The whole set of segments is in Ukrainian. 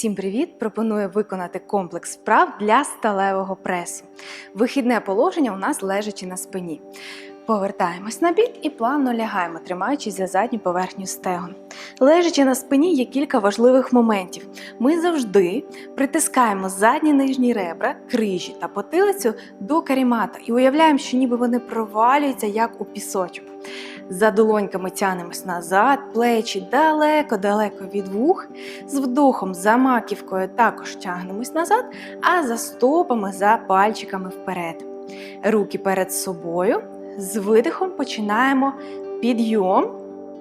Всім привіт! Пропоную виконати комплекс вправ для сталевого пресу. Вихідне положення у нас лежачи на спині. Повертаємось на бік і плавно лягаємо, тримаючись за задню поверхню стегон. Лежачи на спині є кілька важливих моментів. Ми завжди притискаємо задні нижні ребра, крижі та потилицю до карімата і уявляємо, що ніби вони провалюються як у пісочок. За долоньками тянемось назад, плечі далеко-далеко від вух. З вдохом за маківкою також тягнемось назад, а за стопами за пальчиками вперед. Руки перед собою. З видихом починаємо підйом,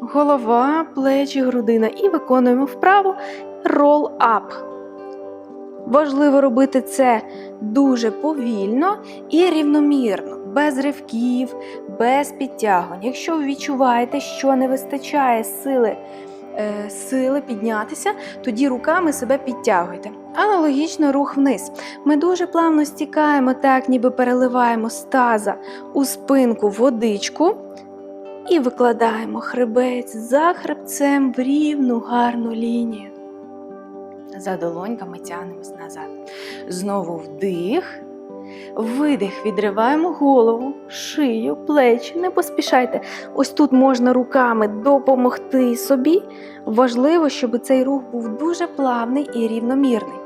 голова, плечі, грудина і виконуємо вправу roll-up. Важливо робити це дуже повільно і рівномірно, без ривків, без підтягувань. Якщо ви відчуваєте, що не вистачає сили, е, сили піднятися, тоді руками себе підтягуйте. Аналогічно рух вниз. Ми дуже плавно стікаємо, так ніби переливаємо з таза у спинку водичку і викладаємо хребець за хребцем в рівну гарну лінію. За долоньками тягнемось назад. Знову вдих. Видих, відриваємо голову, шию, плечі. Не поспішайте. Ось тут можна руками допомогти собі. Важливо, щоб цей рух був дуже плавний і рівномірний.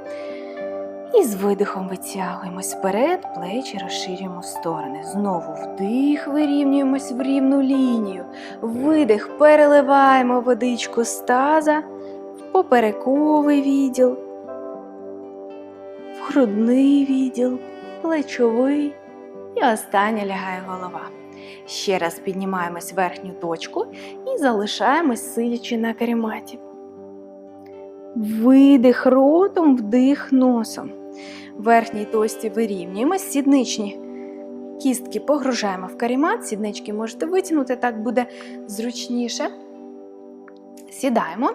І з видихом витягуємось вперед, плечі розширюємо в сторони. Знову вдих, вирівнюємось в рівну лінію. Видих, переливаємо водичку з таза в поперековий відділ, в грудний відділ, плечовий. І останнє лягає голова. Ще раз піднімаємось в верхню точку і залишаємось сидячи на каріматі. Видих ротом, вдих носом. В верхній точці вирівнюємось, сідничні кістки погружаємо в карімат, сіднички можете витягнути, так буде зручніше. Сідаємо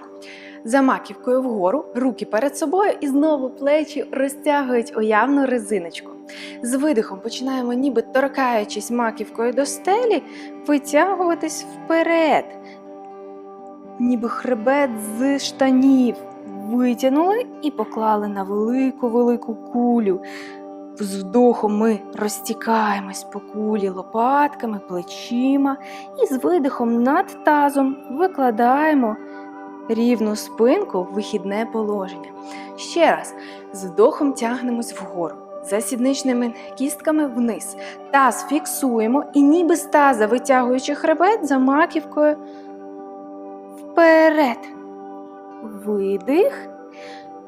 за маківкою вгору, руки перед собою і знову плечі розтягують уявну резиночку. З видихом починаємо, ніби торкаючись маківкою до стелі, витягуватись вперед, ніби хребет з штанів. Витягнули і поклали на велику-велику кулю. З вдохом ми розтікаємось по кулі лопатками, плечима і з видихом над тазом викладаємо рівну спинку в вихідне положення. Ще раз, з вдохом тягнемось вгору, за сідничними кістками вниз. Таз фіксуємо і ніби з таза, витягуючи хребет за маківкою вперед. Видих.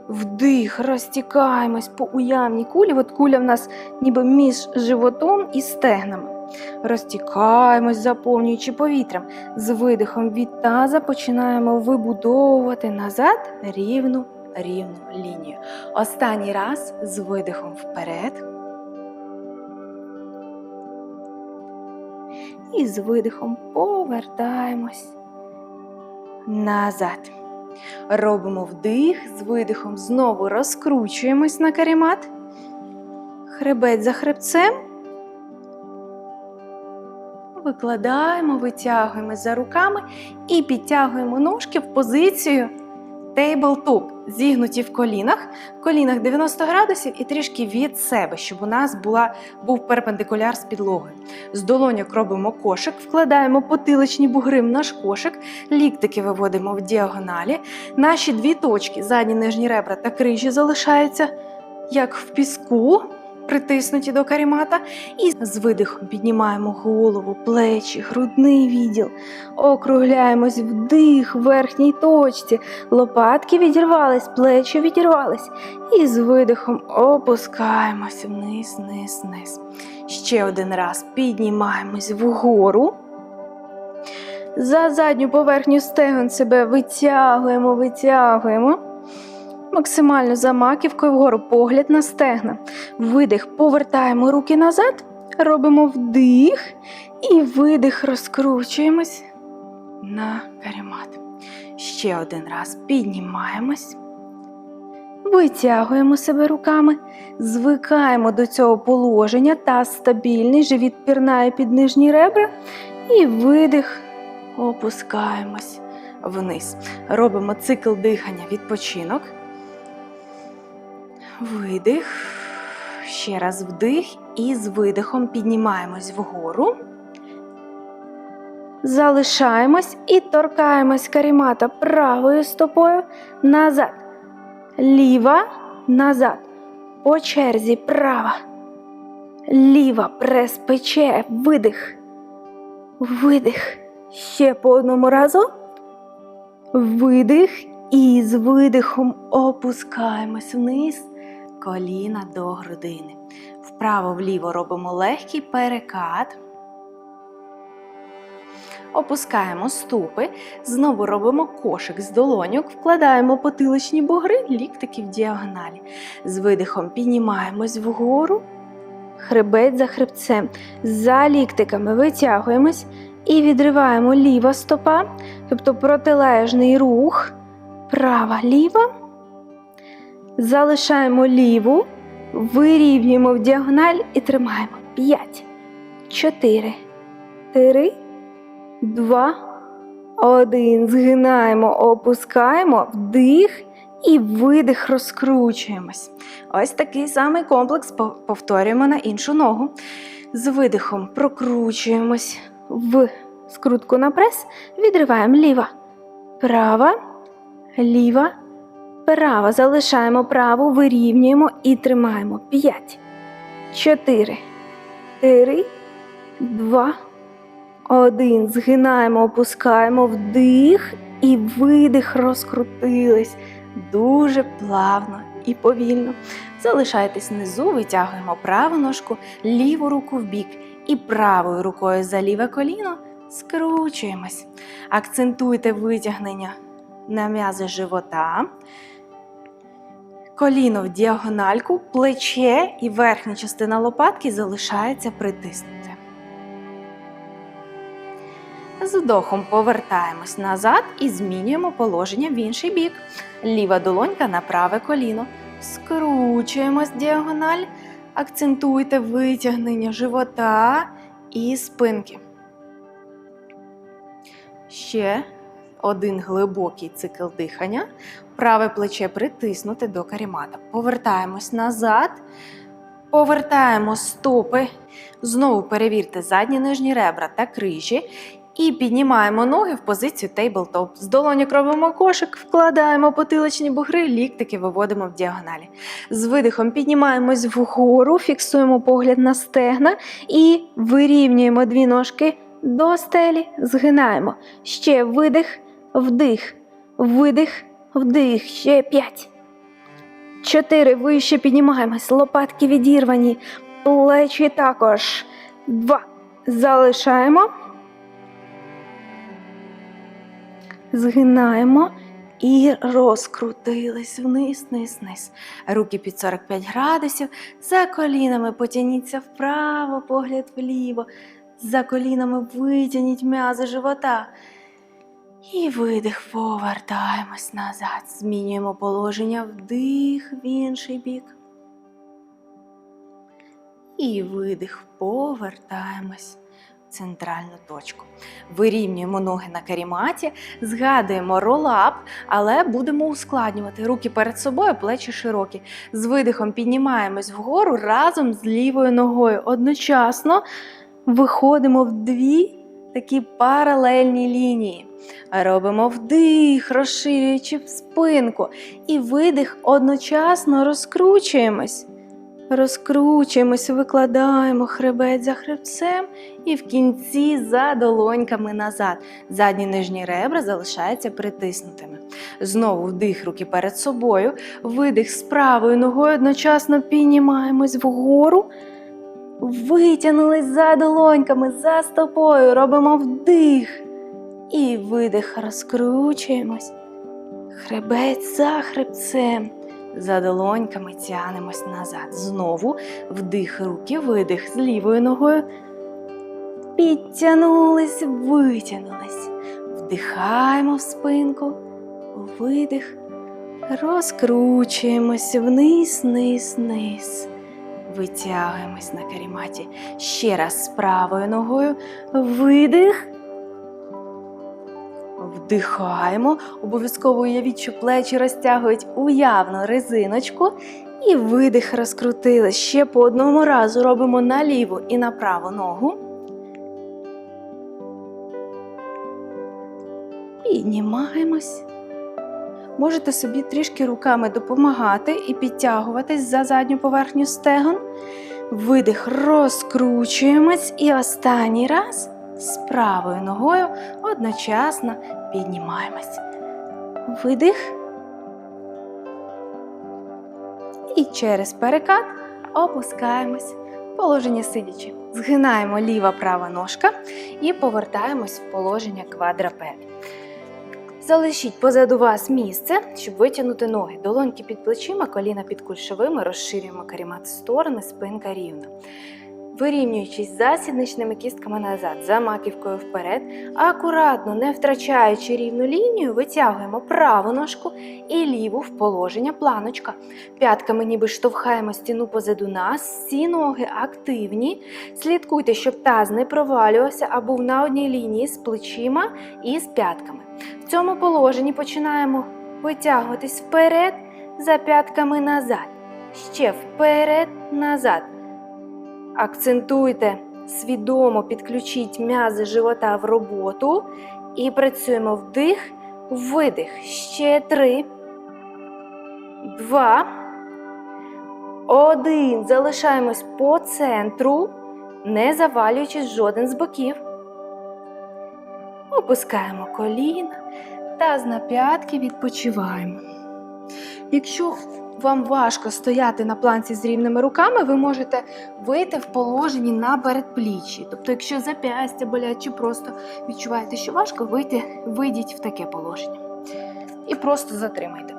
Вдих, розтікаємось по уявній кулі. От куля в нас ніби між животом і стегнами. Розтікаємось, заповнюючи повітрям. З видихом від таза починаємо вибудовувати назад рівну рівну лінію. Останній раз з видихом вперед. І з видихом повертаємось назад. Робимо вдих, з видихом знову розкручуємось на каремат. Хребець за хребцем. Викладаємо, витягуємо за руками і підтягуємо ножки в позицію тейбл-топ, зігнуті в колінах, в колінах 90 градусів і трішки від себе, щоб у нас була, був перпендикуляр з підлогою. З долоньок робимо кошик, вкладаємо потиличні бугри в наш кошик, ліктики виводимо в діагоналі. Наші дві точки, задні нижні ребра та крижі залишаються як в піску. Притиснуті до карімата, і з видихом піднімаємо голову, плечі, грудний відділ, округляємось вдих в верхній точці, лопатки відірвались, плечі відірвались. І з видихом опускаємось вниз, вниз, вниз. Ще один раз піднімаємось вгору. За задню поверхню стегон себе витягуємо, витягуємо. Максимально за маківкою вгору погляд на стегна. Видих, повертаємо руки назад, робимо вдих і видих, розкручуємось на каремат. Ще один раз піднімаємось. Витягуємо себе руками, звикаємо до цього положення, таз стабільний, живіт пірнає під нижні ребра. І видих, опускаємось вниз. Робимо цикл дихання, відпочинок. Видих. Ще раз вдих. І з видихом піднімаємось вгору. Залишаємось і торкаємось карімата правою стопою назад. Ліва назад. По черзі права. Ліва прес пече. Видих. Видих. Ще по одному разу. Видих. І з видихом опускаємось вниз. Коліна до грудини. Вправо-вліво робимо легкий перекат. Опускаємо ступи, знову робимо кошик з долоньок, вкладаємо потиличні бугри, ліктики в діагоналі. З видихом піднімаємось вгору, хребець за хребцем. За ліктиками витягуємось і відриваємо ліва стопа, тобто протилежний рух, права ліва. Залишаємо ліву, вирівнюємо в діагональ і тримаємо. 5, 4, 3, Два, один. Згинаємо, опускаємо, вдих і видих, розкручуємось. Ось такий самий комплекс повторюємо на іншу ногу. З видихом прокручуємось в скрутку на прес, відриваємо ліва, права, ліва, права. Залишаємо праву, вирівнюємо і тримаємо. П'ять, чотири, три, два. Один. Згинаємо, опускаємо вдих і видих розкрутились. Дуже плавно і повільно. Залишайтесь внизу, витягуємо праву ножку, ліву руку в бік і правою рукою за ліве коліно скручуємось. Акцентуйте витягнення на м'язи живота. Коліно в діагональку, плече і верхня частина лопатки залишається притиснути. З вдохом повертаємось назад і змінюємо положення в інший бік. Ліва долонька на праве коліно. Скручуємось діагональ. Акцентуйте витягнення живота і спинки. Ще один глибокий цикл дихання. Праве плече притиснуте до карімата. Повертаємось назад. Повертаємо стопи. Знову перевірте задні нижні ребра та крижі. І піднімаємо ноги в позицію тейблтоп. З долоньок робимо кошик, вкладаємо потиличні бугри, ліктики виводимо в діагоналі. З видихом піднімаємось вгору, фіксуємо погляд на стегна і вирівнюємо дві ножки до стелі, згинаємо. Ще видих, вдих, видих, вдих. Ще п'ять. Чотири. Вище піднімаємось. Лопатки відірвані. Плечі також. Два. Залишаємо. Згинаємо і розкрутились вниз, вниз, вниз. Руки під 45 градусів. За колінами потягніться вправо, погляд вліво. За колінами витягніть м'язи живота. І видих, повертаємось назад. Змінюємо положення вдих в інший бік. І видих, повертаємось в центральну точку. Вирівнюємо ноги на каріматі, згадуємо ролап, але будемо ускладнювати. Руки перед собою, плечі широкі. З видихом піднімаємось вгору разом з лівою ногою. Одночасно виходимо в дві такі паралельні лінії. Робимо вдих, розширюючи спинку, і видих одночасно розкручуємось. Розкручуємось, викладаємо хребет за хребцем і в кінці за долоньками назад. Задні нижні ребра залишаються притиснутими. Знову вдих руки перед собою, видих з правою ногою, одночасно піднімаємось вгору. Витягнулись за долоньками, за стопою, робимо вдих. І видих, розкручуємось. Хребець за хребцем. За долоньками тянемось назад. Знову вдих руки, видих з лівою ногою. Підтягнулись, витягнулись. Вдихаємо в спинку, видих. Розкручуємось вниз, вниз, вниз. Витягуємось на каріматі. Ще раз з правою ногою. Видих. Вдихаємо. Обов'язково уявіть, що плечі розтягують уявно резиночку. І видих розкрутили. Ще по одному разу робимо на ліву і на праву ногу. Піднімаємось. Можете собі трішки руками допомагати і підтягуватись за задню поверхню стегон. Видих, розкручуємось. І останній раз з правою ногою одночасно піднімаємось. Видих. І через перекат опускаємось. Положення сидячи. Згинаємо ліва права ножка і повертаємось в положення квадрапед. Залишіть позаду вас місце, щоб витягнути ноги. Долоньки під плечима, коліна під кульшовими, розширюємо карімат в сторони, спинка рівна. Вирівнюючись за сідничними кістками назад, за маківкою вперед, акуратно, не втрачаючи рівну лінію, витягуємо праву ножку і ліву в положення планочка. П'ятками ніби штовхаємо стіну позаду нас, всі ноги активні. Слідкуйте, щоб таз не провалювався, а був на одній лінії з плечима і з п'ятками. В цьому положенні починаємо витягуватись вперед, за п'ятками назад. Ще вперед, назад. Акцентуйте, свідомо підключіть м'язи живота в роботу і працюємо вдих, видих. Ще три, два, один. Залишаємось по центру, не завалюючись жоден з боків. Опускаємо коліна, таз на п'ятки відпочиваємо. Якщо вам важко стояти на планці з рівними руками, ви можете вийти в положенні на передпліччі. Тобто, якщо зап'ястя болять чи просто відчуваєте, що важко, вийти, вийдіть в таке положення. І просто затримайте.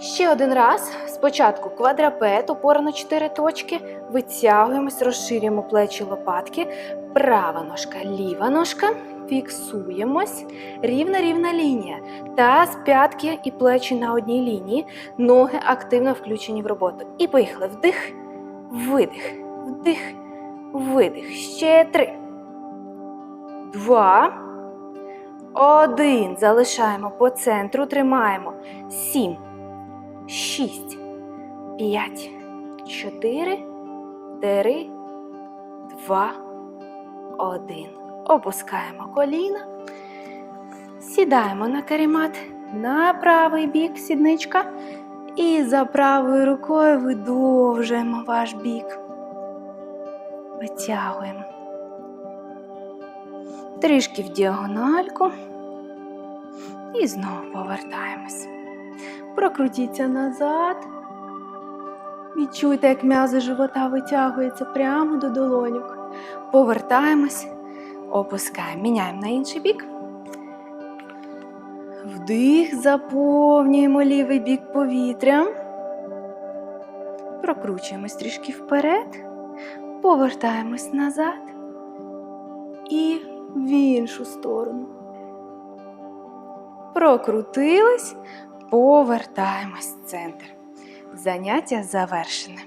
Ще один раз. Спочатку квадрапет, опора на 4 точки. Витягуємось, розширюємо плечі лопатки. Права ножка, ліва ножка. Фіксуємось. Рівна рівна лінія. Таз, п'ятки і плечі на одній лінії. Ноги активно включені в роботу. І поїхали. Вдих, видих, вдих, видих. Ще три. Два. Один. Залишаємо по центру. Тримаємо. Сім. Шість. П'ять. Чотири. Три. Два. Один. Опускаємо коліна. Сідаємо на каремат на правий бік сідничка. І за правою рукою видовжуємо ваш бік. Витягуємо. Трішки в діагональку. І знову повертаємось. Прокрутіться назад. Відчуйте, як м'язи живота витягуються прямо до долоньок. Повертаємось, опускаємо, міняємо на інший бік. Вдих, заповнюємо лівий бік повітрям. Прокручуємось трішки вперед, повертаємось назад і в іншу сторону. Прокрутились, повертаємось в центр. Заняття завершене.